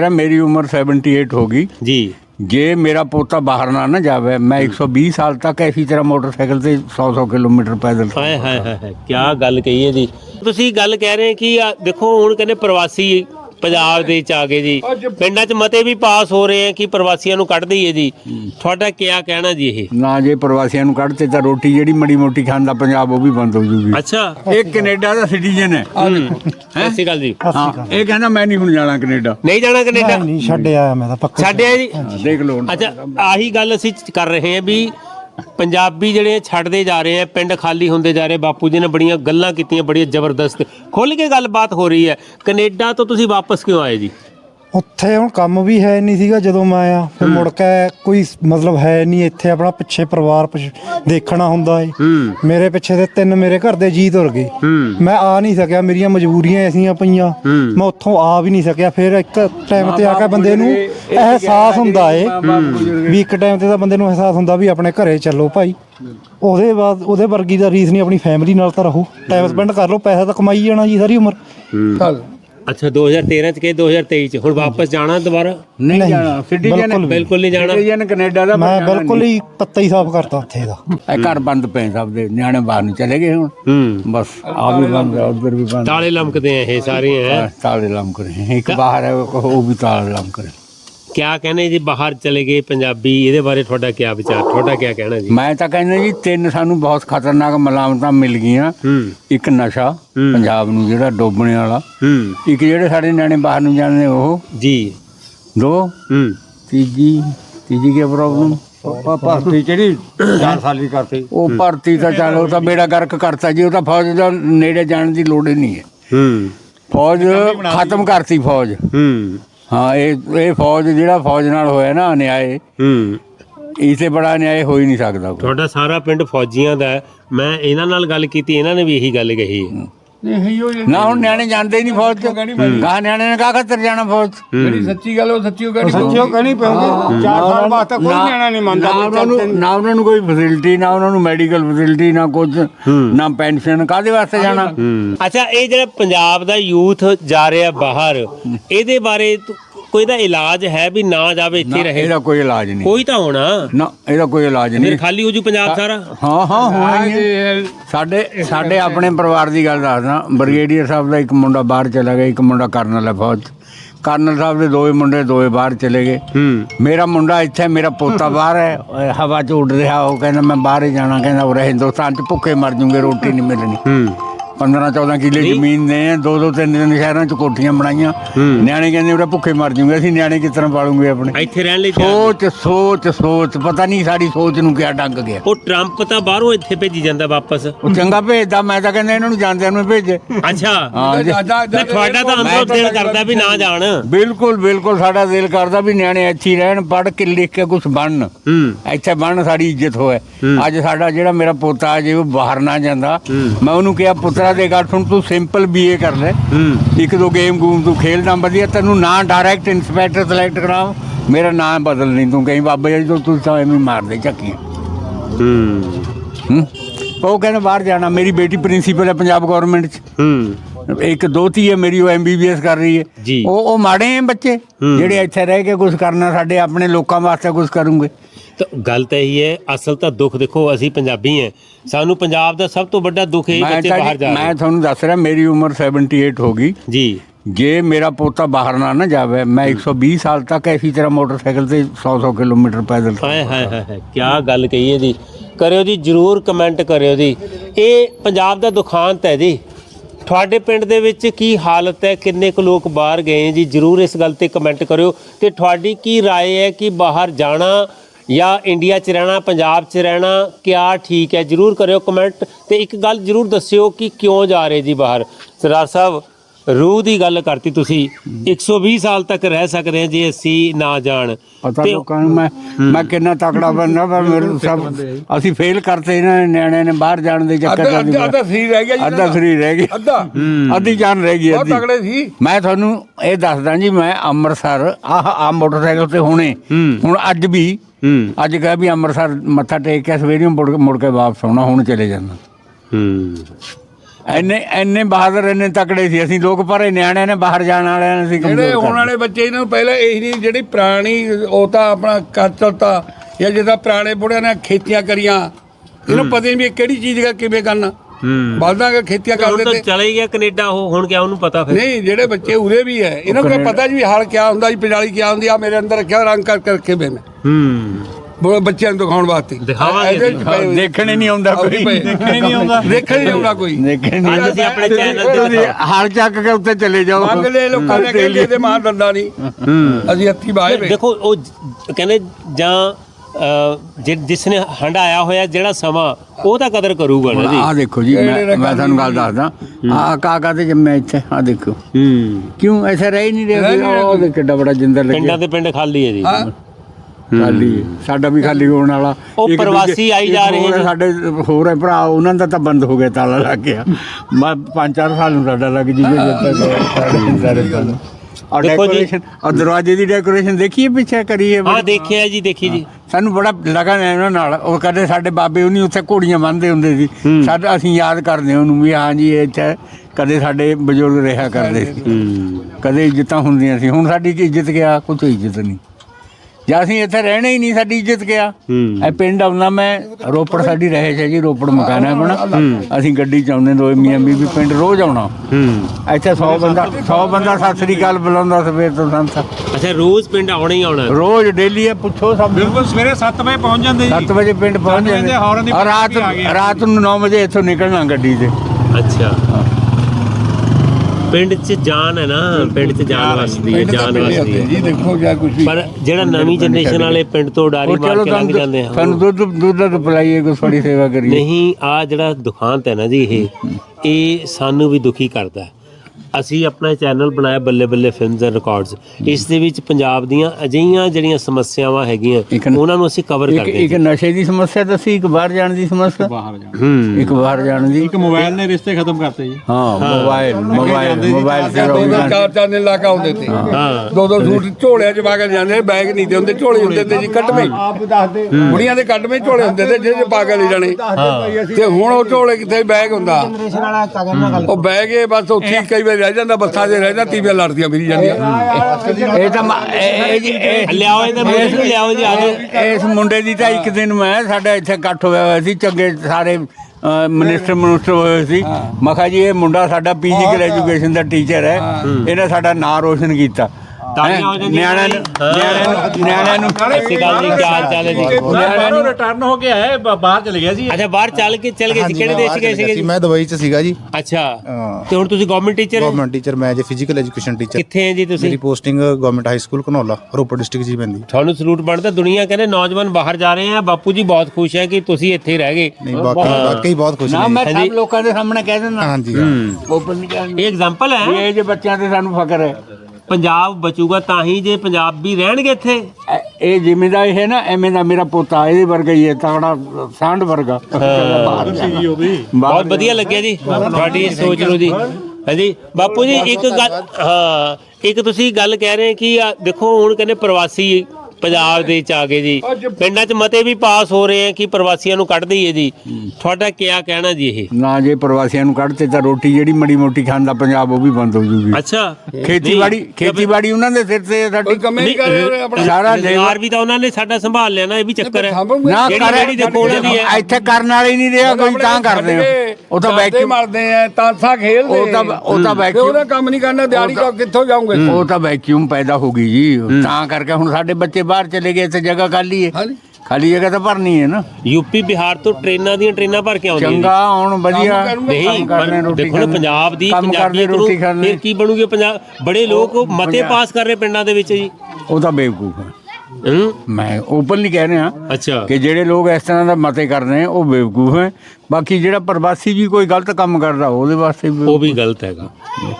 ਮੇਰਾ ਮੇਰੀ ਉਮਰ 78 ਹੋ ਗਈ। ਜੀ। ਜੇ ਮੇਰਾ ਪੋਤਾ ਬਾਹਰ ਨਾ ਨਾ ਜਾਵੇ ਮੈਂ 120 ਸਾਲ ਤੱਕ ਐਸੀ ਤਰ੍ਹਾਂ ਮੋਟਰਸਾਈਕਲ ਤੇ 100-100 ਕਿਲੋਮੀਟਰ ਪੈਦਲ ਹਾਏ ਹਾਏ ਹਾਏ ਕੀ ਗੱਲ ਕਹੀਏ ਜੀ। ਤੁਸੀਂ ਗੱਲ ਕਹਿ ਰਹੇ ਕਿ ਦੇਖੋ ਹੁਣ ਕਹਿੰਦੇ ਪ੍ਰਵਾਸੀ ਪੰਜਾਬ ਦੇ ਵਿੱਚ ਆ ਗਏ ਜੀ। ਪਿੰਡਾਂ 'ਚ ਮਤੇ ਵੀ ਪਾਸ ਹੋ ਰਹੇ ਆ ਕਿ ਪ੍ਰਵਾਸੀਆਂ ਨੂੰ ਕੱਢ ਦਈਏ ਜੀ। ਤੁਹਾਡਾ ਕੀ ਕਹਿਣਾ ਜੀ ਇਹ? ਨਾ ਜੇ ਪ੍ਰਵਾਸੀਆਂ ਨੂੰ ਕੱਢਤੇ ਤਾਂ ਰੋਟੀ ਜਿਹੜੀ ਮੜੀ ਮੋਟੀ ਖਾਂਦਾ ਪੰਜਾਬ ਉਹ ਵੀ ਬੰਦ ਹੋ ਜੂਗੀ। ਅੱਛਾ। ਇਹ ਕੈਨੇਡਾ ਦਾ ਸਿਟੀਜ਼ਨ ਹੈ। ਸਤਿ ਸ਼੍ਰੀ ਅਕਾਲ ਜੀ। ਹਾਂ ਇਹ ਕਹਿੰਦਾ ਮੈਂ ਨਹੀਂ ਹੁਣ ਜਾਣਾ ਕੈਨੇਡਾ। ਨਹੀਂ ਜਾਣਾ ਕੈਨੇਡਾ? ਨਹੀਂ ਛੱਡਿਆ ਮੈਂ ਤਾਂ ਪੱਕਾ ਛੱਡਿਆ ਜੀ? ਦੇਖ ਲਓ। ਅੱਛਾ ਆਹੀ ਗੱਲ ਅਸੀਂ ਕਰ ਰਹੇ ਹਾਂ ਵੀ ਪੰਜਾਬੀ ਜਿਹੜੇ ਛੱਡਦੇ ਜਾ ਰਹੇ ਆ, ਪਿੰਡ ਖਾਲੀ ਹੁੰਦੇ ਜਾ ਰਹੇ ਬਾਪੂ ਜੀ ਨੇ ਬੜੀਆਂ ਗੱਲਾਂ ਕੀਤੀਆਂ, ਬੜੀਆਂ ਜ਼ਬਰਦਸਤ। ਖੁੱਲ੍ਹ ਕੇ ਗੱਲਬਾਤ ਹੋ ਰਹੀ ਹੈ। ਕੈਨੇਡਾ ਤੋਂ ਤੁਸੀਂ ਵਾਪਸ ਕਿਉਂ ਆਏ ਜੀ? ਉੱਥੇ ਹੁਣ ਕੰਮ ਵੀ ਹੈ ਨਹੀਂ ਸੀਗਾ ਜਦੋਂ ਮੈਂ ਆਇਆ। ਫਿਰ ਮੁੜ ਕੇ ਕੋਈ ਮਤਲਬ ਹੈ ਨਹੀਂ ਇੱਥੇ ਆਪਣਾ ਪਿੱਛੇ ਪਰਿਵਾਰ ਪਿੱਛੇ ਦੇਖਣਾ ਹੁੰਦਾ ਏ ਮੇਰੇ ਪਿੱਛੇ ਦੇ ਤਿੰਨ ਮੇਰੇ ਘਰ ਦੇ ਜੀ ਤੁਰ ਗਏ। ਮੈਂ ਆ ਨਹੀਂ ਸਕਿਆ ਮੇਰੀਆਂ ਮਜਬੂਰੀਆਂ ਐਸੀਆਂ ਪਈਆਂ। ਮੈਂ ਉੱਥੋਂ ਆ ਵੀ ਨਹੀਂ ਸਕਿਆ। ਫਿਰ ਇੱਕ ਟਾਈਮ ਤੇ ਆ ਕੇ ਬੰਦੇ ਨੂੰ ਅਹਿਸਾਸ ਹੁੰਦਾ ਏ ਵੀ ਇੱਕ ਟਾਈਮ ਤੇ ਤਾਂ ਬੰਦੇ ਨੂੰ ਅਹਿਸਾਸ ਹੁੰਦਾ ਵੀ ਆਪਣੇ ਘਰੇ ਚੱਲੋ ਭਾਈ। ਉਹਦੇ ਬਾਅਦ ਉਹਦੇ ਵਰਗੀ ਦਾ ਰੀਸ ਨਹੀਂ ਆਪਣੀ ਫੈਮਿਲੀ ਨਾਲ ਤਾਂ ਰਹੋ। ਟਾਈਮ ਸਪੈਂਡ ਕਰ ਲਓ ਪੈਸਾ ਤਾਂ ਕਮਾਈ ਜਾਣਾ ਜੀ ਸਾਰੀ ਉਮਰ। ਅੱਛਾ 2013 ਚ ਕੇ 2023 ਚ? ਹੁਣ ਵਾਪਸ ਜਾਣਾ ਦੁਬਾਰਾ? ਨਹੀਂ ਜਾਣਾ। ਸਿਟੀਜ਼ਨ ਬਿਲਕੁਲ ਨਹੀਂ ਜਾਣਾ। ਸਿਟੀਜ਼ਨ ਕੈਨੇਡਾ ਦਾ ਮੈਂ ਬਿਲਕੁਲ ਹੀ ਪੱਤਾ ਹੀ ਸਾਫ਼ ਕਰਤਾ ਉੱਥੇ ਦਾ। ਇਹ ਘਰ ਬੰਦ ਪਏ ਸਭ ਦੇ। ਨਿਆਣੇ ਬਾਹਰ ਨੂੰ ਚਲੇ ਗਏ ਹੁਣ। ਹੂੰ। ਬਸ ਆ ਵੀ ਬੰਦ ਉਧਰ ਵੀ ਬੰਦ ਤਾਲੇ ਲਮਕਦੇ ਆ ਇਹ ਸਾਰੇ ਹੈ? ਤਾਲੇ ਲੰਮ ਰਹੇ ਇੱਕ ਬਾਹਰ ਹੈ ਉਹ ਵੀ ਤਾਲੇ ਲੰਮ ਕਰੇ ਕਿਆ ਕਹਿੰਦੇ ਜੀ ਬਾਹਰ ਚਲੇ ਗਏ ਪੰਜਾਬੀ ਇਹਦੇ ਬਾਰੇ ਤੁਹਾਡਾ ਕੀ ਵਿਚਾਰ ਤੁਹਾਡਾ ਕੀ ਕਹਿਣਾ ਜੀ? ਮੈਂ ਤਾਂ ਕਹਿੰਦਾ ਜੀ ਤਿੰਨ ਸਾਨੂੰ ਬਹੁਤ ਖਤਰਨਾਕ ਮਲਾਮਤਾਂ ਮਿਲ ਗਈਆਂ। ਇੱਕ ਨਸ਼ਾ ਪੰਜਾਬ ਨੂੰ ਜਿਹੜਾ ਡੋਬਣੇ ਵਾਲਾ। ਇੱਕ ਜਿਹੜੇ ਸਾਡੇ ਨਿਆਣੇ ਬਾਹਰ ਨੂੰ ਜਾਂਦੇ ਉਹ। ਜੀ। ਦੋ। ਤੀਜੀ ਤੀਜੀ ਕੀ ਪ੍ਰੋਬਲਮ ਭਰਤੀ ਜਿਹੜੀ 4 ਸਾਲੀ ਕਰਤੀ। ਉਹ ਭਰਤੀ ਤਾਂ ਚੱਲ ਉਹ ਤਾਂ ਬੇੜਾ ਗਰਕ ਕਰਤਾ ਜੀ ਉਹ ਤਾਂ ਫੌਜ ਦਾ ਨੇੜੇ ਜਾਣ ਦੀ ਲੋੜ ਹੀ ਨਹੀਂ ਹੈ। ਹੂੰ। ਫੌਜ ਖਤਮ ਕਰਤੀ ਫੌਜ। ਹੂੰ। ਹਾਂ ਇਹ ਇਹ ਫੌਜ ਜਿਹੜਾ ਫੌਜ ਨਾਲ ਹੋਇਆ ਨਾ ਅਨਿਆਏ ਹੂੰ। ਇਸੇ ਬੜਾ ਅਨਿਆਏ ਹੋ ਹੀ ਨਹੀਂ ਸਕਦਾ ਕੋਈ। ਤੁਹਾਡਾ ਸਾਰਾ ਪਿੰਡ ਫੌਜੀਆਂ ਦਾ ਹੈ। ਮੈਂ ਇਹਨਾਂ ਨਾਲ ਗੱਲ ਕੀਤੀ ਇਹਨਾਂ ਨੇ ਵੀ ਇਹੀ ਗੱਲ ਕਹੀ ਹੈ। ਨਾ ਹੁਣ ਨਿਆਣੇ ਜਾਂਦੇ ਹੀ ਨਹੀਂ ਫੌਜ ਚ। ਕਹਾ ਨਿਆਣੇ ਨੇ ਕਾ ਖਤਰ ਜਾਣਾ ਫੌਜ ਚ? ਜਿਹੜੀ ਸੱਚੀ ਗੱਲ ਉਹ ਸੱਚੀ ਉਹ ਕਹਿਣੀ ਸੱਚੀ ਉਹ ਕਹਿਣੀ ਪਊਗੀ 4 ਸਾਲ ਬਾਅਦ ਤਾਂ ਕੋਈ ਨਿਆਣਾ ਨਹੀਂ ਮੰਨਦਾ ਨਾ ਉਹਨਾਂ ਨੂੰ ਨਾ ਉਹਨਾਂ ਨੂੰ ਕੋਈ ਫੈਸਿਲਿਟੀ ਨਾ ਉਹਨਾਂ ਨੂੰ ਮੈਡੀਕਲ ਫੈਸਿਲਿਟੀ ਨਾ ਕੁਝ ਨਾ ਪੈਨਸ਼ਨ ਕਾਦੇ ਵਾਸਤੇ ਜਾਣਾ? ਅੱਛਾ ਇਹ ਜਿਹੜਾ ਪੰਜਾਬ ਦਾ ਯੂਥ ਜਾ ਰਿਹਾ ਬਾਹਰ ਇਹਦੇ ਬਾਰੇ ਤੂੰ- ਕੋਈ ਦਾ ਇਲਾਜ ਹੈ ਵੀ ਨਾ ਜਾਵੇ ਇੱਥੇ ਰਹੇ। ਇਹਦਾ ਕੋਈ ਇਲਾਜ ਨਹੀਂ। ਕੋਈ ਤਾਂ ਹੋਣਾ। ਨਾ ਇਹਦਾ ਕੋਈ ਇਲਾਜ ਫਿਰ ਨਹੀਂ। ਖਾਲੀ ਹੋ ਜੂ ਪੰਜਾਬ ਸਾਰਾ? ਹਾਂ ਹਾਂ ਹੋਣਾ ਹੀ ਹੈ। ਸਾਡੇ ਸਾਡੇ ਆਪਣੇ ਪਰਿਵਾਰ ਦੀ ਗੱਲ ਦੱਸਦਾ। ਬ੍ਰਿਗੇਡੀਅਰ ਸਾਹਿਬ ਦਾ ਇੱਕ ਮੁੰਡਾ ਬਾਹਰ ਚਲਾ ਗਿਆ ਇੱਕ ਮੁੰਡਾ ਕਰਨਲ ਹੈ ਫੌਜ 'ਚ। ਕਰਨਲ ਸਾਹਿਬ ਦੇ ਦੋਵੇਂ ਮੁੰਡੇ ਦੋਵੇਂ ਬਾਹਰ ਚਲੇ ਗਏ। ਹੂੰ। ਮੇਰਾ ਮੁੰਡਾ ਇੱਥੇ ਮੇਰਾ ਪੋਤਾ ਬਾਹਰ ਹੈ। ਉਹ ਹਵਾ 'ਚ ਉੱਡ ਰਿਹਾ ਉਹ ਕਹਿੰਦਾ ਮੈਂ ਬਾਹਰ ਹੀ ਜਾਣਾ। ਕਹਿੰਦਾ ਉਰੇ ਹਿੰਦੁਸਤਾਨ 'ਚ ਭੁੱਖੇ ਮਰ ਜੂਗੇ ਰੋਟੀ ਨਹੀਂ ਮਿਲਣੀ। ਹੂੰ। 15 14 ਕਿੱਲੇ ਜ਼ਮੀਨ ਨੇ ਦੋ ਦੋ ਤਿੰਨ ਤਿੰਨ ਸ਼ਹਿਰਾਂ 'ਚ ਕੋਠੀਆਂ ਬਣਾਈਆਂ। ਨਿਆਣੇ ਕਹਿੰਦੇ ਉਰੇ ਭੁੱਖੇ ਮਰ ਜੂਗੇ ਅਸੀਂ ਨਿਆਣੇ ਕਿਸ ਤਰ੍ਹਾਂ ਪਾਲੂਗੇ ਆਪਣੇ? ਇੱਥੇ ਰਹਿਣ ਲਈ ਤਿਆਰ ਸੋਚ ਸੋਚ ਸੋਚ ਪਤਾ ਨਹੀਂ ਸਾਡੀ ਸੋਚ ਨੂੰ ਕਿਆ ਡੰਗ ਗਿਆ। ਉਹ ਟਰੰਪ ਤਾਂ ਬਾਹਰੋਂ ਇੱਥੇ ਭੇਜੀ ਜਾਂਦਾ ਵਾਪਸ। ਉਹ ਚੰਗਾ ਭੇਜਦਾ ਮੈਂ ਤਾਂ ਕਹਿੰਦਾ ਇਹਨਾਂ ਨੂੰ ਜਾਂਦਿਆਂ ਨੂੰ ਹੀ ਭੇਜੇ। ਅੱਛਾ। ਹਾਂ ਜੀ। ਤੇ ਤੁਹਾਡਾ ਤਾਂ ਅੰਦਰੋਂ ਦਿਲ ਕਰਦਾ ਵੀ ਨਾ ਜਾਣ। ਬਿਲਕੁਲ ਬਿਲਕੁਲ ਸਾਡਾ ਦਿਲ ਕਰਦਾ ਵੀ ਨਿਆਣੇ ਇੱਥੇ ਹੀ ਰਹਿਣ ਪੜ੍ਹ ਕੇ ਲਿਖ ਕੇ ਕੁਝ ਬਣਨ। ਹੂੰ। ਇੱਥੇ ਬਣਨ ਸਾਡੀ ਇੱਜ਼ਤ ਹੋਵੇ ਅੱਜ ਸਾਡਾ ਜਿਹੜਾ ਮੇਰਾ ਪੋਤਾ ਜੇ ਉਹ ਬਾਹਰ ਨਾ ਜਾਂਦਾ। ਮੈਂ ਉਹਨੂੰ ਕਿਹਾ ਪੁੱਤਰਾ ਦੇ ਗੱਲ ਸੁਣ ਤੂੰ ਸਿੰਪਲ ਬੀਏ ਕਰ ਲੈ। ਇੱਕ ਦੋ ਗੇਮ ਗੂਮ ਤੂੰ ਖੇਲਣਾ ਵਧੀਆ ਤੈਨੂੰ ਨਾ ਡਾਇਰੈਕਟ ਇਨਸਪੈਕਟਰ ਸਿਲੈਕਟ ਕਰਾਓ ਮੇਰਾ ਨਾਮ ਬਦਲ ਨਹੀਂ ਤੂੰ ਕਹੀਂ ਬਾਬਾ ਜੀ ਤੋਂ ਤੂੰ ਤਾਂ ਐਵੇਂ ਮਾਰ ਦੇ ਚੱਕੀਆਂ ਹੂੰ। ਹੂੰ। ਉਹ ਕਹਿੰਦਾ ਬਾਹਰ ਜਾਣਾ ਮੇਰੀ ਬੇਟੀ ਪ੍ਰਿੰਸੀਪਲ ਹੈ ਪੰਜਾਬ ਗਵਰਨਮੈਂਟ 'ਚ। ਹੂੰ। ਇੱਕ ਦੋਤੀ ਹੈ ਮੇਰੀ ਉਹ ਐਮਬੀਬੀਐਸ ਕਰ ਰਹੀ ਹੈ। ਉਹ ਉਹ ਮਾੜੇ ਬੱਚੇ ਜਿਹੜੇ ਇੱਥੇ ਰਹਿ ਕੇ ਕੁਝ ਕਰਨਾ ਸਾਡੇ ਆਪਣੇ ਲੋਕਾਂ ਵਾਸਤੇ ਕੁਝ ਕਰੂੰਗੇ। ਤਾਂ ਗੱਲ ਤਾਂ ਇਹੀ ਹੈ ਅਸਲ ਤਾਂ ਦੁੱਖ ਦੇਖੋ ਅਸੀਂ ਪੰਜਾਬੀ ਹਾਂ ਸਾਨੂੰ ਪੰਜਾਬ ਦਾ ਸਭ ਤੋਂ ਵੱਡਾ ਦੁੱਖ ਇਹ ਮੈਂ ਬੱਚੇ ਤਾਂ ਬਾਹਰ ਜੀ- ਜਾ ਮੈਂ ਰਹੇ ਤੁਹਾਨੂੰ ਦੱਸ ਰਿਹਾ ਮੇਰੀ ਉਮਰ 78 ਹੋ ਗਈ ਜੀ ਜੇ ਮੇਰਾ ਪੋਤਾ ਬਾਹਰ ਨਾ ਨਾ ਜਾਵੇ ਮੈਂ 120 ਸਾਲ ਤੱਕ ਐਸੀ ਤਰ੍ਹਾਂ ਮੋਟਰਸਾਈਕਲ ਤੇ 100-100 ਕਿਲੋਮੀਟਰ ਪੈਦਲ ਹਾਏ ਹਾਏ ਹਾਏ ਹਾਏ ਕੀ ਗੱਲ ਕਹੀ ਹੈ ਜੀ ਕਰਿਓ ਜੀ ਜਰੂਰ ਕਮੈਂਟ ਕਰਿਓ ਜੀ ਇਹ ਪੰਜਾਬ ਦਾ ਦੁਖਾਂਤ ਹੈ ਜੀ ਤੁਹਾਡੇ ਪਿੰਡ ਦੇ ਵਿੱਚ ਕੀ ਹਾਲਤ ਹੈ ਕਿੰਨੇ ਕੁ ਲੋਕ ਬਾਹਰ ਗਏ ਜੀ ਜਰੂਰ ਇਸ ਗੱਲ ਤੇ ਕਮੈਂਟ ਕਰਿਓ ਤੇ ਤੁਹਾਡੀ ਕੀ رائے ਹੈ ਕਿ ਬਾਹਰ ਜਾਣਾ ਜਾਂ ਇੰਡੀਆ 'ਚ ਰਹਿਣਾ, ਪੰਜਾਬ 'ਚ ਰਹਿਣਾ, ਕਿਆ ਠੀਕ ਹੈ, ਜਰੂਰ ਕਰਿਓ ਕਮੈਂਟ ਤੇ ਇੱਕ ਗੱਲ ਜਰੂਰ ਦੱਸਿਓ ਕਿ ਕਿਉਂ ਜਾ ਰਹੇ ਜੀ ਬਾਹਰ? ਸਰਦਾਰ ਸਾਹਿਬ ਰੂਹ ਦੀ ਗੱਲ ਕਰਤੀ ਤੁਸੀਂ 120 ਸਾਲ ਤੱਕ ਰਹਿ ਸਕਦੇ ਹਾਂ ਜੇ ਅਸੀਂ ਨਾ ਜਾਣ। ਪਤਾ ਤੇ- ਲੋਕਾਂ ਨੂੰ ਮੈਂ ਮੈਂ ਕਿੰਨਾ ਤਕੜਾ ਬੰਦਾ ਪਰ ਮੇਰੇ ਸਭ ਅਸੀਂ ਫੇਲ ਕਰਤੇ ਇਹਨਾਂ ਨੇ ਨਿਆਣਿਆਂ ਨੇ ਬਾਹਰ ਜਾਣ ਦੇ ਚੱਕਰ ਅੱਧਾ ਚ ਅੱਧਾ ਅੱਧਾ ਸਰੀਰ ਰਹਿ ਗਿਆ ਜੀ ਅੱਧਾ ਸਰੀਰ ਰਹਿ ਗਿਆ। ਅੱਧਾ। ਅੱਧੀ ਜਾਨ ਰਹਿ ਗਈ ਬਹੁਤ ਅੱਧੀ। ਤਗੜੇ ਸੀ। ਮੈਂ ਤੁਹਾਨੂੰ ਇਹ ਦੱਸਦਾ ਜੀ ਮੈਂ ਅੰਮ੍ਰਿਤਸਰ ਆਹ ਆ ਮੋਟਰਸਾਈਕਲ ਤੇ ਹੁਣੇ ਹੁਣ ਅੱਜ ਵੀ ਅੱਜ ਕਹੇ ਵੀ ਅੰਮ੍ਰਿਤਸਰ ਮੱਥਾ ਟੇਕ ਕੇ ਸਵੇਰੇ ਮੁੜ ਕੇ ਮੁੜ ਕੇ ਵਾਪਸ ਆਉਣਾ ਹੁਣ ਚਲੇ ਜਾਣਾ। ਹੂੰ। ਐਨੇ ਐਨੇ ਬਹਾਦਰ ਐਨੇ ਤਕੜੇ ਸੀ ਅਸੀਂ ਲੋਕ ਪਰ ਨਿਆਣਿਆਂ ਨੇ ਬਾਹਰ ਜਾਣ ਵਾਲਿਆਂ ਨੇ ਸੀ ਜਿਹੜੇ ਹੁਣ ਵਾਲੇ ਬੱਚੇ ਇਹਨਾਂ ਨੂੰ ਪਹਿਲਾਂ ਇਹ ਨਹੀਂ ਜਿਹੜੀ ਪੁਰਾਣੀ ਉਹ ਤਾਂ ਆਪਣਾ ਕਰਤਲਤਾ ਜਾਂ ਜਿਹਦਾ ਪੁਰਾਣੇ ਬੁੜਿਆਂ ਨੇ ਖੇਤੀਆਂ ਕਰੀਆਂ ਇਹਨੂੰ ਪਤਾ ਨਹੀਂ ਵੀ ਇਹ ਕਿਹੜੀ ਚੀਜ਼ ਦਾ ਕਿਵੇਂ ਕਰਨਾ। ਹੂੰ। ਬਲਦਾਂ ਕੇ ਖੇਤੀਆਂ ਕਰਦੇ ਤਾਂ ਤੇ ਚਲੇ ਗਿਆ ਕੈਨੇਡਾ ਉਹ ਹੁਣ ਕਿਆ ਉਹਨੂੰ ਪਤਾ ਫਿਰ? ਨਹੀਂ ਜਿਹੜੇ ਬੱਚੇ ਉਰੇ ਵੀ ਹੈ ਇਹਨਾਂ ਨੂੰ ਕੋਈ ਪਤਾ ਜੀ ਹਾਲ ਕਿਆ ਹੁੰਦਾ ਜੀ ਪੰਜਾਲੀ ਕਿਆ ਹੁੰਦੀ ਆ ਮੇਰੇ ਅੰਦਰ ਰੱਖਿਆ ਰੰਗ ਕਰ ਕਰਕੇ ਵੇ ਮੈਂ ਹੂੰ। ਬੋ- ਬੱਚਿਆਂ ਨੂੰ ਦਿਖਾਉਣ ਵਾਸਤੇ। ਦਿਖਾਵਾਂਗੇ ਇਹਦੇ ਚ ਪਏ ਹੋਏ- ਦੇਖਣ ਹੀ ਨਹੀਂ ਆਉਂਦਾ ਕੋਈ। ਪਏ। ਦੇਖਣ ਹੀ ਨਹੀਂ ਆਉਂਦਾ। ਦੇਖਣ ਹੀ ਨਹੀਂ ਆਉਂਦਾ ਕੋਈ। ਦੇਖਣ ਨਹੀਂ ਅੱਜ ਅਸੀਂ ਆਪਣੇ ਚੈਨਲ ਤੇ ਤੁਸੀਂ ਹਲ ਚੱਕ ਕੇ ਉੱਤੇ ਚਲੇ ਜਾਓ। ਮੰਗ ਲੈ ਲੋਕਾਂ ਨੇ ਕਹਿੰਦੇ ਇਹਦੇ ਮਾਂ ਦੰਦਾ ਨਹੀਂ। ਹੂੰ। ਅਸੀਂ ਹੱਥੀ ਬਾਏ ਵੇ ਦੇਖੋ ਉਹ ਜ- ਕਹਿੰਦੇ ਜਾਂ ਅ, ਜਿ- ਜਿਸ ਨੇ ਹੰਡਾਇਆ ਹੋਇਆ ਜਿਹੜਾ ਸਮਾਂ ਉਹ ਤਾਂ ਕਦਰ ਕਰੂਗਾ ਨਾ ਜੀ। ਆ ਦੇਖੋ ਜੀ ਮੈਂ ਮੈਂ ਤੁਹਾਨੂੰ ਗੱਲ ਦੱਸਦਾ। ਆ ਕਾਕਾ ਤੇ ਜੰਮਿਆ ਇੱਥੇ ਆ ਦੇਖੋ ਹੂੰ। ਕਿਉਂ? ਐਸਾ ਰਹਿ ਹੀ ਨਹੀਂ ਰਿਹਾ ਰਹਿ ਨਹੀਂ ਰਿਹਾ ਉਹ ਕਿੱਡਾ ਬੜਾ ਜਿੰਦਰ ਲੱਗਿਆ। ਪਿੰਡਾਂ ਦੇ ਪਿੰਡ ਖਾਲੀ ਹੈ ਜੀ। ਹਾਂ। ਖਾਲੀ। ਸਾਡਾ ਵੀ ਖਾਲੀ ਹੋਣ ਵਾਲਾ। ਉਹ ਇੱਕ ਪ੍ਰਵਾਸੀ ਦੂਜੇ- ਆਈ ਜਾ ਇੱਕ ਰਹੇ ਹੋਰ ਜੀ। ਸਾਡੇ ਹੋਰ ਹੈ ਭਰਾ ਉਹਨਾਂ ਦਾ ਤਾਂ ਬੰਦ ਹੋ ਗਿਆ ਤਾਲਾ ਲੱਗ ਗਿਆ। ਮੈਂ ਪੰਜ ਚਾਰ ਸਾਲ ਨੂੰ ਸਾਡਾ ਲੱਗ ਜਦ ਤੱਕ ਸਾਡੇ ਸਾਰੇ ਬੰਦ। ਔਰ ਦੇਖੋ ਜੀ। ਡੈਕੋਰੇਸ਼ਨ ਔਰ ਦਰਵਾਜ਼ੇ ਦੀ ਡੈਕੋਰੇਸ਼ਨ ਦੇਖੀਏ ਪਿੱਛੇ ਕਰੀਏ। ਹਾਂ ਦੇਖਿਆ ਜੀ ਦੇਖੀ ਜੀ। ਸਾਨੂੰ ਬੜਾ ਲਗਨ ਹੈ ਉਹਨਾਂ ਨਾਲ। ਉਹ ਕਦੇ ਸਾਡੇ ਬਾਬੇ ਉਹਨੀ ਉੱਥੇ ਘੋੜੀਆਂ ਬੰਨ੍ਹਦੇ ਹੁੰਦੇ ਸੀ। ਸਾਡਾ ਅਸੀਂ ਯਾਦ ਕਰਦੇ ਹਾਂ ਉਹਨੂੰ ਵੀ ਹਾਂ ਜੀ ਇਹ ਇੱਥੇ ਕਦੇ ਸਾਡੇ ਬਜ਼ੁਰਗ ਰਿਹਾ ਕਰਦੇ ਸੀ। ਹੂੰ। ਕਦੇ ਇੱਜ਼ਤਾਂ ਹੁੰਦੀਆਂ ਸੀ। ਹੁਣ ਸਾਡੀ ਕੀ ਇੱਜ਼ਤ ਗਿਆ ਕੁਝ ਇੱਜ਼ਤ ਨਹੀਂ। ਜਾਂ ਅਸੀਂ ਇੱਥੇ ਰਹਿਣਾ ਹੀ ਨਹੀਂ ਸਾਡੀ ਇੱਜ਼ਤ ਗਿਆ ਇਹ ਪਿੰਡ ਆਉਂਦਾ ਮੈਂ ਰੋਪੜ ਸਾਡੀ ਰਹੇ ਹੈ ਜੀ ਰੋਪੜ ਮਕਾਨ ਹੈ ਆਪਣਾ। ਅਸੀਂ ਗੱਡੀ ਚ ਆਉਂਦੇ ਦੋਏ ਮੀਆਂ ਬੀਬੀ ਪਿੰਡ ਰੋਜ਼ ਆਉਣਾ। ਇੱਥੇ 100 ਬੰਦਾ 100 ਬੰਦਾ ਸਤਿ ਸ੍ਰੀ ਅਕਾਲ ਬੁਲਾਉਂਦਾ ਸਵੇਰ ਤੋਂ ਸੰਤ ਅੱਛਾ ਰੋਜ਼ ਪਿੰਡ ਆਉਣਾ ਹੀ ਆਉਣਾ। ਰੋਜ਼ ਡੇਲੀ ਹੈ ਪੁੱਛੋ ਸਭ। ਬਿਲਕੁਲ ਸਵੇਰੇ 7 ਵਜੇ ਪਹੁੰਚ ਜਾਂਦੇ 7 ਵਜੇ ਪਿੰਡ ਪਹੁੰਚ ਜਾਂਦੇ। ਔਰ ਰਾਤ। ਰਾਤ ਨੂੰ 9 ਵਜੇ ਇੱਥੋਂ ਨਿਕਲਣਾ ਗੱਡੀ ਤੇ। ਅੱਛਾ। ਪਿੰਡ 'ਚ ਜਾਨ ਹੈ ਨਾ ਪਿੰਡ 'ਚ ਜਾਨ ਵਸਦੀ ਹੈ ਜਾਨ ਵਸਦੀ ਹੈ ਜੀ ਦੇਖੋ ਜਾਂ ਕੁਝ ਵੀ ਪਰ ਜਿਹੜਾ ਨਵੀਂ ਜਨਰੇਸ਼ਨ ਵਾਲੇ ਪਿੰਡ ਤੋਂ ਉਹ ਮਾਰ ਕੇ ਲੰਘ ਜਾਂਦੇ ਆ ਤੁਹਾਨੂੰ ਦੁੱਧ ਦੁੱਧ ਦਾ ਪਿਲਾਈਏ ਕੋਈ ਥੋੜੀ ਸੇਵਾ ਕਰੀਏ। ਨਹੀਂ ਆ ਜਿਹੜਾ ਦੁਖਾਂਤ ਹੈ ਨਾ ਜੀ ਇਹ ਇਹ ਸਾਨੂੰ ਵੀ ਦੁਖੀ ਕਰਦਾ ਹੈ। ਅਸੀਂ ਆਪਣਾ ਚੈਨਲ ਬਣਾਇਆ ਬੱਲੇ ਬੱਲੇ ਫਿਲਮਸ ਐਂਡ ਰਿਕਾਰਡਸ ਇਸ ਦੇ ਵਿੱਚ ਪੰਜਾਬ ਦੀਆਂ ਅਜਿਹੀਆਂ ਜਿਹੜੀਆਂ ਸਮੱਸਿਆਵਾਂ ਹੈਗੀਆਂ ਇੱਕ- ਉਹਨਾਂ ਨੂੰ ਅਸੀਂ ਕਵਰ ਇੱਕ ਕਰਦੇ ਇੱਕ ਨਸ਼ੇ ਦੀ ਸਮੱਸਿਆ ਦੱਸੀ ਇੱਕ ਬਾਹਰ ਜਾਣ ਦੀ ਸਮੱਸਿਆ। ਬਾਹਰ ਜਾਣਾ ਹੂੰ। ਇੱਕ ਬਾਹਰ ਜਾਣ ਦੀ। ਇੱਕ ਮੋਬਾਈਲ ਨੇ ਰਿਸ਼ਤੇ ਖਤਮ ਕਰਤੇ ਜੀ। ਹਾਂ ਮੋਬਾਈਲ ਮੋਬਾਈਲ ਮੋਬਾਈਲ ਤੇ ਦੋ ਦੋ ਚਾਰ ਚਾਰ ਦਿਨ ਲਾ ਕੇ ਆਉਂਦੇ ਤੇ। ਹਾਂ। ਦੋ ਦੋ ਸੂਟ ਝੋਲਿਆਂ 'ਚ ਪਾ ਕੇ ਜਾਂਦੇ ਬੈਗ ਨਹੀਂ ਤੇ ਹੁੰਦੇ ਝੋਲੇ ਹੁੰਦੇ ਤੇ ਜੀ ਕੱਟਵੇਂ। ਆਪ ਦੱਸਦੇ। ਬੁੜੀਆਂ ਦੇ ਕੱਟਵੇਂ ਝੋਲੇ ਹੁੰਦੇ ਤੇ ਜਿਹਦੇ 'ਚ ਪਾ ਕੇ ਲੈ ਜਾਣੇ। ਤੇ ਹੁਣ ਉਹ ਝੋਲੇ ਕਿੱਥੇ ਬੈਗ ਹੁੰਦਾ। ਉਹ ਬੈਗ ਇਹ ਬਸ ਉੱਥੇ ਹੀ ਕਈ ਵਾਰ ਰਹਿ ਜਾਂਦਾ ਬੱਸਾਂ 'ਚ ਰਹਿ ਜਾਂਦਾ ਤੀਵੀਆਂ ਲੜਦੀਆਂ ਫਿਰੀ ਜਾਂਦੀਆਂ। ਇਹ ਤਾਂ ਮ- ਇਹ ਇਹ ਜੀ ਇਹ ਲਿਆਓ ਇਹਦਾ ਮੁੰਡੇ ਨੂੰ ਲਿਆਓ ਜੀ ਆਜੋ ਇਸ ਮੁੰਡੇ ਦੀ ਤਾਂ ਇੱਕ ਦਿਨ ਮੈਂ ਸਾਡਾ ਇੱਥੇ ਇਕੱਠ ਹੋਇਆ ਹੋਇਆ ਸੀ ਚੰਗੇ ਸਾਰੇ ਅ, ਮਿਨਿਸਟਰ ਮਿਨਿਸਟਰ ਹੋਏ ਹੋਏ ਸੀ। ਮੈਂ ਕਿਹਾ ਜੀ ਇਹ ਮੁੰਡਾ ਸਾਡਾ ਫਿਜ਼ੀਕਲ ਐਜੂਕੇਸ਼ਨ ਦਾ ਟੀਚਰ ਹੈ। ਇਹਨੇ ਸਾਡਾ ਨਾਂ ਰੋਸ਼ਨ ਕੀਤਾ। ਤਾਲੀਆਂ ਹੈਂ? ਹੋ ਜਾਂਦੀਆਂ ਨਿਆਣਿਆਂ ਨੂੰ ਨਿਆਣਿਆਂ ਨੂੰ ਨਿਆਣਿਆਂ ਨੂੰ ਸਤਿ ਗੱਲ ਜੀ ਕੀ ਹਾਲ ਚਾਲ ਹੈ ਜੀ? ਨਿਆਣਿਆਂ ਨੂੰ ਰਿਟਰਨ ਹੋ ਕੇ ਆਏ ਬ- ਬਾਹਰ ਚਲੇ ਗਿਆ ਜੀ ਅੱਛਾ ਬਾਹਰ ਚੱਲ ਕੇ ਚੱਲ ਗਏ ਸੀ। ਕਿਹੜੇ ਦੇਸ਼ ਗਏ ਸੀਗੇ ਜੀ? ਮੈਂ ਦੁਬਈ ਚ ਸੀਗਾ ਜੀ। ਅੱਛਾ। ਹਾਂ। ਤੇ ਹੁਣ ਤੁਸੀਂ ਗਵਰਨਮੈਂਟ ਟੀਚਰ ਗਵਰਨਮੈਂਟ ਟੀਚਰ ਮੈਂ ਜੇ ਫਿਜ਼ੀਕਲ ਐਜੂਕੇਸ਼ਨ ਟੀਚਰ ਕਿੱਥੇ ਹੈ ਜੀ ਤੁਸੀਂ? ਮੇਰੀ posting government high school Ghanaula Ropar district ਜੀ ਪੈਂਦੀ। ਤੁਹਾਨੂੰ ਸਲੂਟ ਬਣਦਾ ਦੁਨੀਆ ਕਹਿੰਦੇ ਨੌਜਵਾਨ ਬਾਹਰ ਜਾ ਰਹੇ ਆ। ਬਾਪੂ ਜੀ ਬਹੁਤ ਖੁਸ਼ ਹੈ ਕਿ ਤੁਸੀਂ ਇੱਥੇ ਹੀ ਰਹਿ ਗਏ। ਨਹੀਂ ਬਾਕੀ ਬਹੁਤ ਖੁਸ਼ ਨਾ ਨੇ ਮੈਂ। ਸਭ ਲੋਕਾਂ ਦੇ ਸਾਹਮਣੇ ਕਹਿ ਦਿੰਦਾ। ਹਾਂਜੀ। ਹਾਂ। ਓਪਨ ਨਹੀਂ ਕਹਿਣਾ ਇਹ ਐਗਜ਼ਾਮਪਲ ਵੀ ਹੈ ਇਹ ਜੇ ਬੱਚਿਆਂ ਤੇ ਸਾਨੂੰ ਫਖਰ ਹੈ। ਪੰਜਾਬ ਬਚੂਗਾ ਤਾਂ ਹੀ ਜੇ ਪੰਜਾਬੀ ਰਹਿਣਗੇ ਇੱਥੇ। ਇਹ- ਇਹ ਜ਼ਿਮੀਦਾਰ ਹੈ ਨਾ ਐਵੇਂ ਦਾ ਮੇਰਾ ਪੋਤਾ ਇਹਦੇ ਵਰਗਾ ਹੀ ਹੈ ਤਗੜਾ ਸਾਂਢ ਵਰਗਾ। ਬਾਹਰ ਬਹੁਤ ਵਧੀਆ ਲੱਗਿਆ ਜੀ। ਤੁਹਾਡੀ ਇਸ ਸੋਚ ਨੂੰ ਜੀ। ਹਾਂਜੀ ਬਾਪੂ ਜੀ ਇੱਕ ਗੱਲ ਹਾਂ ਇੱਕ ਤੁਸੀਂ ਗੱਲ ਕਹਿ ਰਹੇ ਕਿ ਆ ਦੇਖੋ ਹੁਣ ਕਹਿੰਦੇ ਪ੍ਰਵਾਸੀ ਪੰਜਾਬ ਦੇ ਚ ਆ ਗਏ ਜੀ। ਪਿੰਡਾਂ 'ਚ ਮਤੇ ਵੀ ਪਾਸ ਹੋ ਰਹੇ ਆ ਕਿ ਪ੍ਰਵਾਸੀਆਂ ਨੂੰ ਕੱਢ ਦਈਏ ਜੀ। ਤੁਹਾਡਾ ਕਿਆ ਕਹਿਣਾ ਜੀ ਇਹ? ਨਾ ਜੇ ਪ੍ਰਵਾਸੀਆਂ ਨੂੰ ਕੱਢਤੇ ਤਾਂ ਰੋਟੀ ਜਿਹੜੀ ਮੜੀ ਮੋਟੀ ਖਾਂਦਾ ਪੰਜਾਬ ਉਹ ਵੀ ਬੰਦ ਹੋ ਜੂਗੀ। ਅੱਛਾ। ਖੇਤੀਬਾੜੀ ਖੇਤੀਬਾੜੀ ਉਹਨਾਂ ਦੇ ਸਿਰ ਤੇ ਸਾਡੀ। ਕੰਮ ਕਰ ਰਹੇ ਆਪਣਾ। ਸਾਰਾ ਰੁਜ਼ਗਾਰ ਵੀ ਤਾਂ ਉਹਨਾਂ ਨੇ ਸਾਡਾ ਸੰਭਾਲ ਲਿਆ ਨਾ ਇਹ ਵੀ ਚੱਕਰ ਹੈ। ਨਾ ਜਿਹੜੀ- ਦੇਖੋ ਉਹਨਾਂ ਦੀ ਹੈ। ਇੱਥੇ ਕਰਨ ਵਾਲੇ ਹੀ ਨਹੀਂ ਰਿਹਾ ਕੋਈ ਤਾਂ ਕਰਦੇ ਉਹ ਤਾਂ ਬੈਠੇ ਵੈਕਿਊਮ ਮਰਦੇ ਆ ਤਾਂਸਾ ਖੇਲਦੇ ਉਹ ਤਾਂ ਉਹ ਤਾਂ ਵੈਕਿਊਮ ਉਹਦਾ ਕੰਮ ਨਹੀਂ ਕਰਨਾ ਦਿਹਾੜੀ ਕਾ ਕਿੱਥੋਂ ਜਾਓਗੇ? ਉਹ ਤਾਂ ਵੈਕਿਊਮ ਪੈਦਾ ਹੋ ਗਈ ਜੀ। ਤਾਂ ਕਰਕੇ ਹੁਣ ਸਾਡੇ ਬੱਚੇ ਬਾਹਰ ਚਲੇ ਗਏ ਇੱਥੇ ਜਗ੍ਹਾ ਖਾਲੀ ਹੈ ਹਾਂਜੀ। ਖਾਲੀ ਜਗ੍ਹਾ ਤਾਂ ਭਰਨੀ ਹੈ ਨਾ। ਯੂਪੀ ਬਿਹਾਰ ਤੋਂ ਟ੍ਰੇਨਾਂ ਦੀਆਂ ਟ੍ਰੇਨਾਂ ਭਰ ਕੇ ਆਉਂਦੀਆਂ ਚੰਗਾ ਹੁਣ ਵਧੀਆ। ਨਹੀਂ ਪਰ ਦੇਖੋ ਨਾ। ਪੰਜਾਬ ਦੀ ਨੂੰ ਰੋਟੀ ਖਾਣੇ। ਫਿਰ ਕੀ ਬਣੂਗੇ ਪੰਜਾਬ ਬੜੇ ਲੋਕ ਮਤੇ ਪਾਸ ਕਰ ਰਹੇ ਪਿੰਡਾਂ ਦੇ ਵਿੱਚ ਜੀ। ਉਹ ਤਾਂ ਬੇਵਕੂਫ ਹੈ। ਹੂੰ? ਮੈਂ ਓਪਨਲੀ ਕਹਿ ਰਿਹਾ ਅੱਛਾ। ਕਿ ਜਿਹੜੇ ਲੋਕ ਇਸ ਤਰ੍ਹਾਂ ਦਾ ਮਤੇ ਕਰਦੇ ਆ ਉਹ ਬੇਵਕੂਫ ਹੈ। ਬਾਕੀ ਜਿਹੜਾ ਪ੍ਰਵਾਸੀ ਵੀ ਕੋਈ ਗਲਤ ਕੰਮ ਕਰਦਾ ਉਹਦੇ ਵਾਸਤੇ ਵੀ ਉਹ ਵੀ ਗਲਤ ਹੈਗਾ।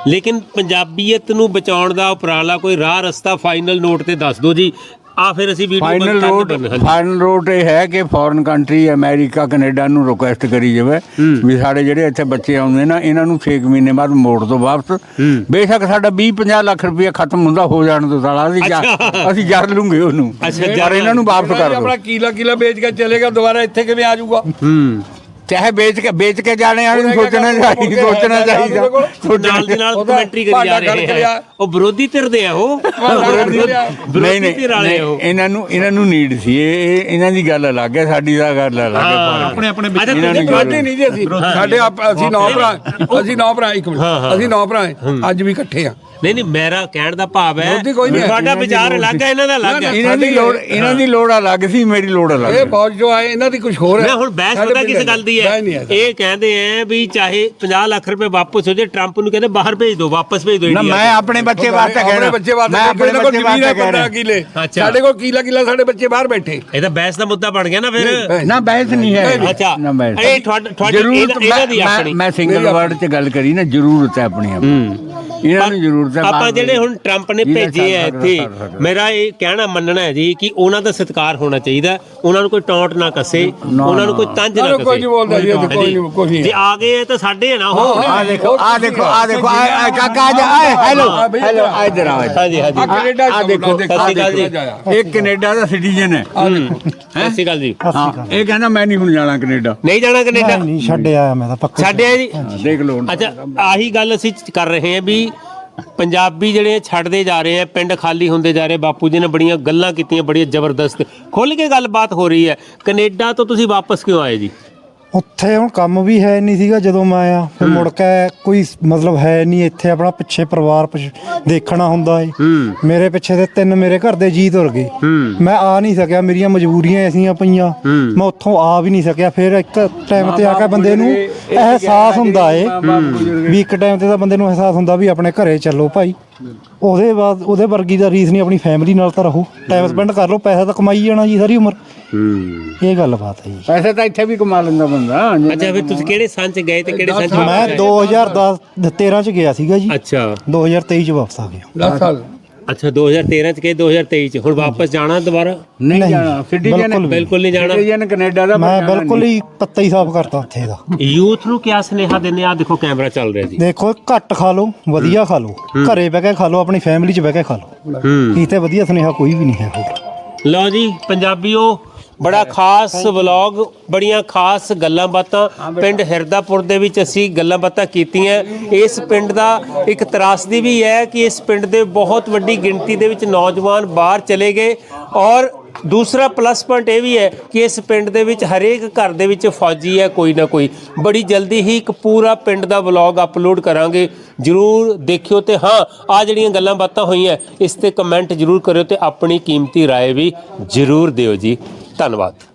ਲੇਕਿਨ ਪੰਜਾਬੀਅਤ ਨੂੰ ਬਚਾਉਣ ਦਾ ਉਪਰਾਲਾ ਕੋਈ ਰਾਹ ਰਸਤਾ ਫਾਈਨਲ ਨੋਟ ਤੇ ਦੱਸ ਦਿਓ ਜੀ। ਆ ਫਿਰ ਅਸੀਂ video final road final road ਇਹ ਹੈ ਕਿ ਫੋਰਨ ਕੰਟਰੀ ਅਮਰੀਕਾ ਕੈਨੇਡਾ ਨੂੰ ਰਿਕੁਐਸਟ ਕਰੀ ਜਾਵੇ ਵੀ ਸਾਡੇ ਜਿਹੜੇ ਇੱਥੇ ਬੱਚੇ ਆਉਂਦੇ ਨਾ ਇਹਨਾਂ ਨੂੰ 6 ਮਹੀਨੇ ਬਾਅਦ ਮੋੜ ਤੋਂ ਵਾਪਸ। ਬੇਸ਼ੱਕ ਸਾਡਾ 20 50 ਲੱਖ ਰੁਪਏ ਖਤਮ ਹੁੰਦਾ ਹੋ ਜਾਣ ਤੋਂ ਸਾਲਾ ਅਸੀਂ ਜਰ- ਅਸੀਂ ਜਰ ਲੂੰਗੇ ਉਹਨੂੰ। ਅੱਛਾ, ਪਰ ਜਰ- ਇਹਨਾਂ ਨੂੰ ਵਾਪਸ ਕਰ ਦਿਓ ਆਪਣਾ ਕੀਲਾ ਕੀਲਾ ਵੇਚ ਕੇ ਚਲੇਗਾ ਦੁਬਾਰਾ ਇੱਥੇ ਕਿਵੇਂ ਆ ਜਾਊਗਾ? ਹੂੰ। ਚਾਹੇ ਵੇਚ ਕੇ ਵੇਚ ਕੇ ਜਾਣੇ ਵਾਲੇ ਨੂੰ ਸੋਚਣਾ ਚਾਹੀਦਾ ਸੋਚਣਾ ਚਾਹੀਦਾ। ਨਾਲ ਦੀ ਨਾਲ ਕਮੈਂਟਰੀ ਕਰੀ ਜਾ ਰਹੇ ਲਿਆ। ਉਹ ਵਿਰੋਧੀ ਧਿਰ ਦੇ ਆ ਉਹ? ਨਹੀਂ ਵਿਰੋਧੀ ਨਹੀਂ ਧਿਰ ਵਾਲੇ ਨਹੀਂ, ਉਹ। ਇਹਨਾਂ ਨੂੰ ਇਹਨਾਂ ਨੂੰ ਨੀਡ ਸੀ। ਇਹ ਇਹ- ਇਹਨਾਂ ਦੀ ਗੱਲ ਅਲੱਗ ਹੈ ਸਾਡੀ ਦਾ ਗੱਲ ਅਲੱਗ ਹੈ। ਆਪਣੇ ਆਪਣੇ ਸਾਡੇ ਨਹੀਂ ਜੀ ਅਸੀਂ। ਸਾਡੇ ਅਸੀਂ ਨੌ ਭਰਾ ਅਸੀਂ ਨੌ ਭਰਾ ਇੱਕ ਮਿੰਟ। ਅਸੀਂ ਨੌ ਭਰਾ। ਅੱਜ ਵੀ ਇਕੱਠੇ ਆ। ਨਹੀਂ ਨਹੀਂ ਮੇਰਾ ਕਹਿਣ ਦਾ ਭਾਵ ਹੈ ਵਿਰੋਧੀ ਕੋਈ ਨਹੀਂ ਹੈ। ਤੁਹਾਡਾ ਵਿਚਾਰ ਅਲੱਗ ਹੈ ਇਹਨਾਂ ਦਾ ਅਲੱਗ ਹੈ। ਇਹਨਾਂ ਦੀ ਲੋੜ ਇਹਨਾਂ ਦੀ ਲੋੜ ਅਲੱਗ ਸੀ ਮੇਰੀ ਲੋੜ ਅਲੱਗ ਇਹ ਫੌਜ ਜੋ ਆਏ ਇਹਨਾਂ ਦੀ ਕੁਝ ਹੋਰ ਹੈ। ਮੈਂ ਹੁਣ ਬਹਿਸ ਸਾਡੇ ਪਤਾ ਪਿੰਡ ਗੱਲ ਦੀ ਹੈ। ਬਹਿਸ ਨਹੀਂ ਹੈ ਇਹ ਕਹਿੰਦੇ ਆ ਵੀ ਚਾਹੇ 50 ਲੱਖ ਰੁਪਏ ਵਾਪਸ ਹੋ ਜਾਏ ਟਰੰਪ ਨੂੰ ਕਹਿੰਦੇ ਬਾਹਰ ਭੇਜ ਦਿਓ ਵਾਪਸ ਭੇਜ ਦਿਓ ਨਾ ਇੰਡੀਆ ਮੈਂ ਆਪਣੇ ਬੱਚੇ ਵਾਸਤੇ ਕਹਿ ਆਪਣੇ ਰਿਹਾ। ਬੱਚੇ ਵਾਸਤੇ ਮੈਂ ਆਪਣੇ ਕੋਲ ਬੱਚੇ ਜ਼ਮੀਨ ਹੈ ਵਾਸਤੇ ਕਹਿ 15 ਰਿਹਾ ਕਿੱਲੇ। ਅੱਛਾ। ਸਾਡੇ ਕੋਲ ਕਿਲਾ ਕਿਲਾ ਸਾਡੇ ਬੱਚੇ ਬਾਹਰ ਬੈਠੇ। ਇਹ ਤਾਂ ਬਹਿਸ ਦਾ ਮੁੱਦਾ ਬਣ ਗਿਆ ਨਾ ਫਿਰ। ਨਾ ਬਹਿਸ ਨਹੀਂ ਹੈ। ਅੱਛਾ। ਨਾ ਬਹਿਸ। ਇਹ ਤੁਹਾਡ- ਤੁਹਾਡੀ ਜ਼ਰੂਰਤ ਇਹਨਾਂ- ਇਹਨਾਂ ਦੀ ਮੈਂ- ਆਪਣੀ ਮੈਂ ਸਿੰਗਲ ਵਰਡ 'ਚ ਗੱਲ ਕਰੀ ਨਾ ਜ਼ਰੂਰਤ ਹੈ ਆਪਣੀ ਆਪਣੀ। ਇਹਨਾਂ ਨੂੰ ਜ਼ਰੂਰਤ ਹੈ ਆਪਾਂ ਜਿਹੜੇ ਹੁਣ ਟਰੰਪ ਨੇ ਭੇਜੇ ਆ ਇੱਥੇ। ਮੇਰਾ ਇਹ ਕਹਿਣਾ ਮੰਨਣਾ ਹੈ ਜੀ ਕਿ ਉਹਨਾਂ ਦਾ ਸਤਿਕਾਰ ਹੋਣਾ ਚਾਹੀਦਾ ਉਹਨਾਂ ਨੂੰ ਕੋਈ ਟੌਂਟ ਨਾ ਕੱਸੇ ਉਹਨਾਂ ਨੂੰ ਕੋਈ ਤੰਜ ਨਾ ਕੱਸੇ ਕੋਈ ਨਹੀਂ ਬੋਲਦਾ ਜੀ, ਕੋਈ ਨਹੀਂ, ਕੋਈ ਨਹੀਂ। ਜੇ ਆ ਗਏ ਤਾਂ ਸਾਡੇ ਆ ਨਾ ਉਹ ਆ ਦੇਖੋ ਆ ਦੇਖੋ ਆ ਦੇਖੋ ਆ ਆ ਕਾਕਾ ਆ ਜਾ ਹੈਲੋ ਹੈਲੋ ਆ ਇਧਰ ਆ ਹਾਂਜੀ ਹਾਂਜੀ। ਆ ਕੈਨੇਡਾ ਆ ਦੇਖੋ ਸਤਿ ਸ਼੍ਰੀ ਅਕਾਲ ਜੀ। ਇਹ ਕੈਨੇਡਾ ਦਾ ਸਿਟੀਜ਼ਨ ਹੈ। ਸਤਿ ਸ਼੍ਰੀ ਅਕਾਲ ਜੀ। ਹਾਂ ਇਹ ਕਹਿੰਦਾ ਮੈਂ ਨਹੀਂ ਹੁਣ ਜਾਣਾ ਕੈਨੇਡਾ। ਨਹੀਂ ਜਾਣਾ ਕੈਨੇਡਾ? ਨਹੀਂ ਛੱਡਿਆ ਮੈਂ ਤਾਂ ਪੱਕਾ ਸਾਡੇ ਆ ਜੀ? ਦੇਖ ਲਓ। ਅੱਛਾ ਆਹੀ ਗੱਲ ਅਸੀਂ ਕਰ ਰਹੇ ਹਾਂ ਵੀ ਪੰਜਾਬੀ ਜਿਹੜੇ ਛੱਡਦੇ ਜਾ ਰਹੇ ਆ, ਪਿੰਡ ਖਾਲੀ ਹੁੰਦੇ ਜਾ ਰਹੇ ਬਾਪੂ ਜੀ ਨੇ ਬੜੀਆਂ ਗੱਲਾਂ ਕੀਤੀਆਂ, ਬੜੀਆਂ ਜ਼ਬਰਦਸਤ। ਖੁੱਲ ਕੇ ਗੱਲਬਾਤ ਹੋ ਰਹੀ ਹੈ। ਕੈਨੇਡਾ ਤੋਂ ਤੁਸੀਂ ਵਾਪਸ ਕਿਉਂ ਆਏ ਜੀ? ਉੱਥੇ ਹੁਣ ਕੰਮ ਵੀ ਹੈ ਨਹੀਂ ਸੀਗਾ ਜਦੋਂ ਮੈਂ ਆਇਆ। ਫਿਰ ਮੁੜ ਕੇ ਕੋਈ ਮਤਲਬ ਹੈ ਨਹੀਂ ਇੱਥੇ ਆਪਣਾ ਪਿੱਛੇ ਪਰਿਵਾਰ ਪਿੱਛੇ ਦੇਖਣਾ ਹੁੰਦਾ ਏ ਮੇਰੇ ਪਿੱਛੇ ਦੇ ਤਿੰਨ ਮੇਰੇ ਘਰ ਦੇ ਜੀ ਤੁਰ ਗਏ। ਮੈਂ ਆ ਨਹੀਂ ਸਕਿਆ ਮੇਰੀਆਂ ਮਜਬੂਰੀਆਂ ਐਸੀਆਂ ਪਈਆਂ। ਮੈਂ ਉੱਥੋਂ ਆ ਵੀ ਨਹੀਂ ਸਕਿਆ। ਫਿਰ ਇੱਕ ਟਾਈਮ ਤੇ ਆ ਕੇ ਬੰਦੇ ਨੂੰ ਅਹਿਸਾਸ ਹੁੰਦਾ ਏ ਵੀ ਇੱਕ ਟਾਈਮ ਤੇ ਤਾਂ ਬੰਦੇ ਨੂੰ ਅਹਿਸਾਸ ਹੁੰਦਾ ਵੀ ਆਪਣੇ ਘਰੇ ਚੱਲੋ ਭਾਈ। ਉਹਦੇ ਬਾਅਦ ਉਹਦੇ ਵਰਗੀ ਦਾ ਰੀਸ ਨਹੀਂ ਆਪਣੀ ਫੈਮਿਲੀ ਨਾਲ ਤਾਂ ਰਹੋ। ਟਾਈਮ ਸਪੈਂਡ ਕਰ ਲਓ ਪੈਸਾ ਤਾਂ ਕਮਾਈ ਜਾਣਾ ਜੀ ਸਾਰੀ ਉਮਰ। ਇਹ ਗੱਲ ਬਾਤ ਹੈ ਜੀ। ਪੈਸੇ ਤਾਂ ਇੱਥੇ ਵੀ ਕਮਾ ਲੈਂਦਾ ਬੰਦਾ ਅੱਛਾ ਫਿਰ ਤੁਸੀਂ ਕਿਹੜੇ ਸੰਨ ਚ ਗਏ ਤੇ ਕਿਹੜੇ ਸੰਨ ਚ ਮੈਂ ਵਾਪਸ ਆਏ? 2010 13 ਚ ਗਿਆ ਸੀਗਾ ਜੀ। ਅੱਛਾ। 2023 ਚ ਵਾਪਸ ਆ ਗਿਆ। 10 ਸਾਲ। ਅੱਛਾ 2013 ਚ ਗਏ 2023 ਚ। ਹੁਣ ਵਾਪਸ ਜਾਣਾ ਦੁਬਾਰਾ? ਨਹੀਂ ਜਾਣਾ ਸਿਟੀਜ਼ਨ ਬਿਲਕੁਲ ਬਿਲਕੁਲ ਨਹੀਂ ਜਾਣਾ। ਸਿਟੀਜ਼ਨ ਕੈਨੇਡਾ ਦਾ ਮੈਂ ਬਿਲਕੁਲ ਹੀ ਪੱਤਾ ਹੀ ਸਾਫ਼ ਕਰਤਾ ਉੱਥੇ ਦਾ। ਯੂਥ ਨੂੰ ਕਿਆ ਸੁਨੇਹਾ ਦਿੰਦੇ ਆ? ਦੇਖੋ ਕੈਮਰਾ ਚੱਲ ਰਿਹਾ ਜੀ। ਦੇਖੋ ਘੱਟ ਖਾ ਲਓ ਵਧੀਆ ਖਾ ਲਓ। ਘਰੇ ਬਹਿ ਕੇ ਖਾ ਲਓ ਆਪਣੀ ਫੈਮਿਲੀ ਚ ਬਹਿ ਕੇ ਖਾ ਲਓ। ਕਿਤੇ ਵਧੀਆ ਸੁਨੇਹਾ ਕੋਈ ਵੀ ਨਹੀਂ ਹੈ। ਹੋਰ ਲਓ ਜੀ ਪੰਜਾਬੀਓ ਬੜਾ ਖਾਸ ਵਲੌਗ ਬੜੀਆਂ ਖਾਸ ਗੱਲਾਂ ਬਾਤਾਂ ਪਿੰਡ ਹਿਰਦਾਪੁਰ ਦੇ ਵਿੱਚ ਅਸੀਂ ਗੱਲਾਂ ਬਾਤਾਂ ਕੀਤੀਆਂ ਇਸ ਪਿੰਡ ਦਾ ਇੱਕ ਤਰਾਸਦੀ ਵੀ ਹੈ ਕਿ ਇਸ ਪਿੰਡ ਦੇ ਬਹੁਤ ਵੱਡੀ ਗਿਣਤੀ ਦੇ ਵਿੱਚ ਨੌਜਵਾਨ ਬਾਹਰ ਚਲੇ ਗਏ ਔਰ ਦੂਸਰਾ ਪਲੱਸ ਪੁਆਇੰਟ ਇਹ ਵੀ ਹੈ ਕਿ ਇਸ ਪਿੰਡ ਦੇ ਵਿੱਚ ਹਰੇਕ ਘਰ ਦੇ ਵਿੱਚ ਫੌਜੀ ਹੈ ਕੋਈ ਨਾ ਕੋਈ ਬੜੀ ਜਲਦੀ ਹੀ ਇੱਕ ਪੂਰਾ ਪਿੰਡ ਦਾ ਵਲੌਗ ਅਪਲੋਡ ਕਰਾਂਗੇ ਜਰੂਰ ਦੇਖਿਓ ਤੇ ਹਾਂ ਆ ਜਿਹੜੀਆਂ ਗੱਲਾਂ ਬਾਤਾਂ ਹੋਈਆਂ ਇਸ ਤੇ ਕਮੈਂਟ ਜਰੂਰ ਕਰਿਓ ਤੇ ਆਪਣੀ ਕੀਮਤੀ رائے ਵੀ ਜਰੂਰ ਦਿਓ ਜੀ ਧੰਨਵਾਦ।